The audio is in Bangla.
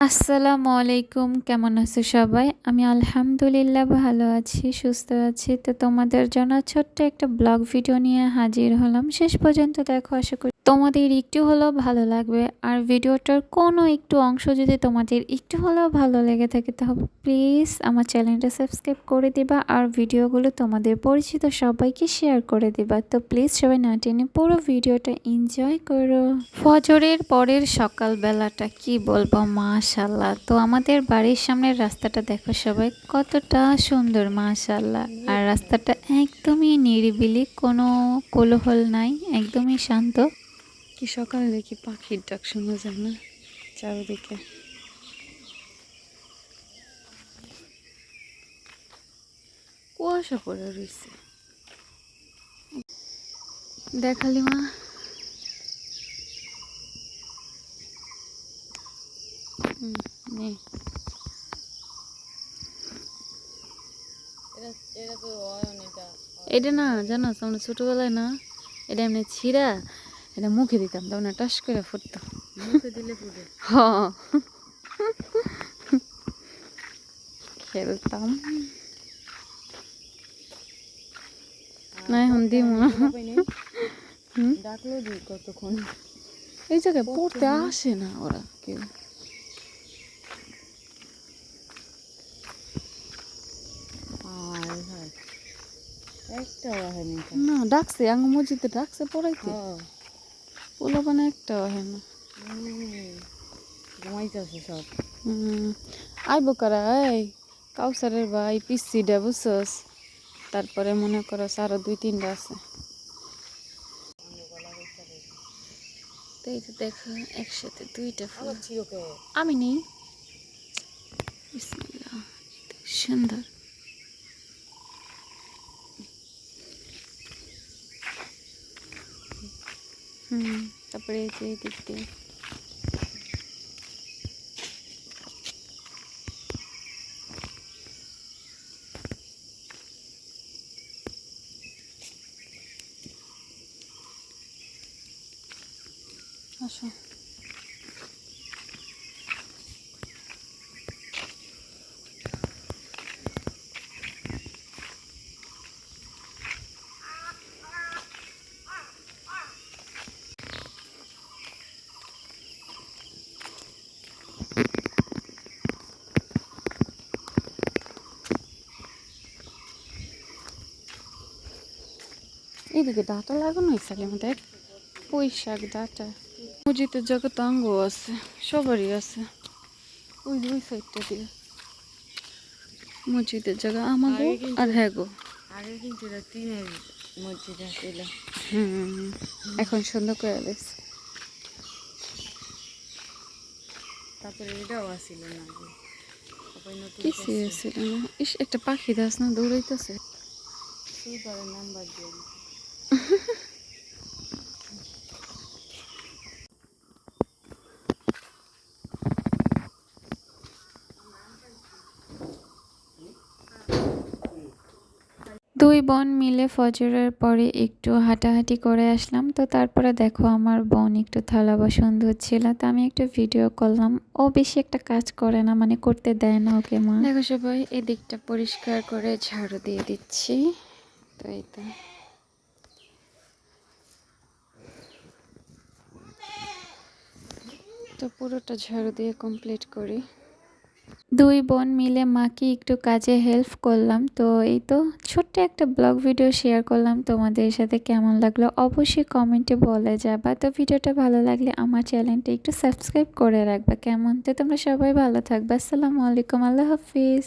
আসসালামু আলাইকুম, কেমন আছো সবাই? আমি আলহামদুলিল্লাহ ভালো আছি, সুস্থ আছি। তো তোমাদের জন্য ছোট্ট একটা ব্লগ ভিডিও নিয়ে হাজির হলাম। শেষ পর্যন্ত দেখো, আশা করি তোমাদের একটু হলেও ভালো লাগবে। আর ভিডিওটার কোনো একটু অংশ যদি তোমাদের একটু হলেও ভালো লেগে থাকে, তাহলে প্লিজ আমার চ্যানেলটা সাবস্ক্রাইব করে দিবা আর ভিডিওগুলো তোমাদের পরিচিত সবাইকে শেয়ার করে দিবা। তো প্লিজ সবাই না টেনে পুরো ভিডিওটা এনজয় করো। ফজরের পরের সকালবেলাটা কি বলব? মাশাল্লাহ তো আমাদের বাড়ির সামনের রাস্তাটা দেখো সবাই কতটা সুন্দর মাশাল্লাহ আর রাস্তাটা একদমই নিরিবিলি, কোনো কোলাহল নাই, একদমই শান্ত। কি সকালে দেখি পাখির ডাক শোনা যায় না? চারিদিকে। কুয়াশা পড়ে রয়েছে দেখালি মা। এটা না জানো, আমরা ছোটবেলায় না, এটা এমনি ছিঁড়া এটা মুখে দিতাম তখন টাস করে ফুটতো। খেলতাম। না এখন দিব না। ডাকলো দি কতক্ষণ? এই জায়গায় পড়তে আসে না ওরা কেউ। হায় না ডাকছে আঙ্গ মসজিদে ডাকছে পড়াইতে। ওলা মানে একটা হয় না। ঘুমাইতেছে সব। আইবো কারা এই কাউসারের ভাই পিসিটা বুঝছস? তারপরে মনে করো আরও দুই তিনটা আছে। তো এই যে দেখো একসাথে দুইটা ফুল। আমি নেই। সুন্দর। হুম তারপরে এই যে এই আসো। এদিকে ডাটা লাগানো হয়েছে আমাদের। পুঁই শাক ডাটা মসজিদের জায়গা তো আঙ্গ আছে সবারই আছে। ওই দুই সাইডটা দিয়ে। মসজিদের জায়গা আমাগো আর হ্যাঁ গো আগে কিন্তু টিনের মসজিদ ছিল হুম এখন সুন্দর করে দিচ্ছে তারপরে এটাও আসছিল না কিছু ছিল না। ইস একটা পাখি দাস না দৌড়াইতেছে। সুইপারের নাম্বার দিয়ে। দুই বোন মিলে ফজরের পরে একটু হাঁটাহাঁটি করে আসলাম। তো তারপরে দেখো আমার বোন একটু থালা বাসন ধুচ্ছিল। তো আমি একটু ভিডিও করলাম। ও বেশি একটা কাজ করে না মানে করতে দেয় না ওকে মা। দেখো সবাই, এদিকটা পরিষ্কার করে ঝাড়ু দিয়ে দিচ্ছি। তো এই তো। তো পুরোটা ঝাড়ু দিয়ে কমপ্লিট করি। দুই বোন মিলে মাকে একটু কাজে হেল্প করলাম। তো এই তো ছোট্ট একটা ব্লগ ভিডিও শেয়ার করলাম। তোমাদের সাথে কেমন লাগল অবশ্যই কমেন্টে বলে যাবা। তো ভিডিওটা ভালো লাগলে আমার চ্যানেলটা একটু সাবস্ক্রাইব করে রাখবা। কেমন? তো তোমরা সবাই ভালো থাকবা। আসসালামু আলাইকুম। আল্লাহ হাফিজ।